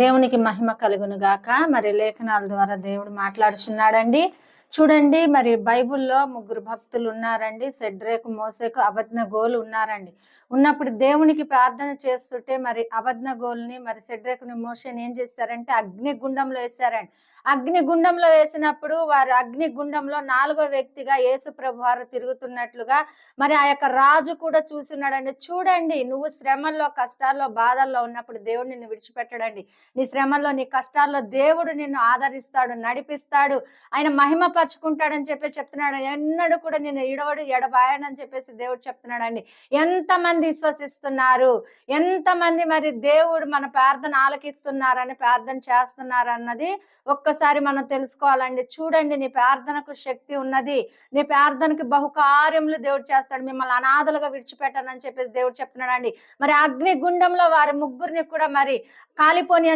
దేవునికి మహిమ కలుగును గాక. మరి లేఖనాల ద్వారా దేవుడు మాట్లాడుచున్నాడండి. చూడండి మరి బైబిల్లో ముగ్గురు భక్తులు ఉన్నారండి. సెడ్రేకు మోసేకు అబద్న గోలు ఉన్నారండి. ఉన్నప్పుడు దేవునికి ప్రార్థన చేస్తుంటే మరి అబద్న గోల్ని మరి సెడ్రేకుని మోసేని ఏం చేశారంటే అగ్ని గుండంలో వేశారండి. అగ్నిగుండంలో వేసినప్పుడు వారు అగ్నిగుండంలో నాలుగో వ్యక్తిగా యేసు ప్రభు వారు తిరుగుతున్నట్లుగా మరి ఆ యొక్క రాజు కూడా చూస్తున్నాడండి. చూడండి నువ్వు శ్రమల్లో కష్టాల్లో బాధల్లో ఉన్నప్పుడు దేవుడు నిన్ను విడిచిపెట్టడండి. నీ శ్రమల్లో నీ కష్టాల్లో దేవుడు నిన్ను ఆదరిస్తాడు నడిపిస్తాడు. ఆయన మహిమ పరుచుకుంటాడని చెప్పి చెప్తున్నాడు. ఎన్నడూ కూడా నేను ఇడవడు ఎడబాయనని చెప్పేసి దేవుడు చెప్తున్నాడండి. ఎంతమంది విశ్వసిస్తున్నారు? ఎంతమంది మరి దేవుడు మన ప్రార్థన ఆలకిస్తున్నారని ప్రార్థన చేస్తున్నారు అన్నది ఒక్కసారి మనం తెలుసుకోవాలండి చూడండి నీ ప్రార్థనకు శక్తి ఉన్నది నీ ప్రార్థనకి బహుకార్యములు దేవుడు చేస్తాడు మిమ్మల్ని అనాథలుగా విడిచిపెట్టానని చెప్పేసి దేవుడు చెప్తున్నాడండి. మరి అగ్ని గుండంలో వారి ముగ్గురిని కూడా మరి కాలిపోని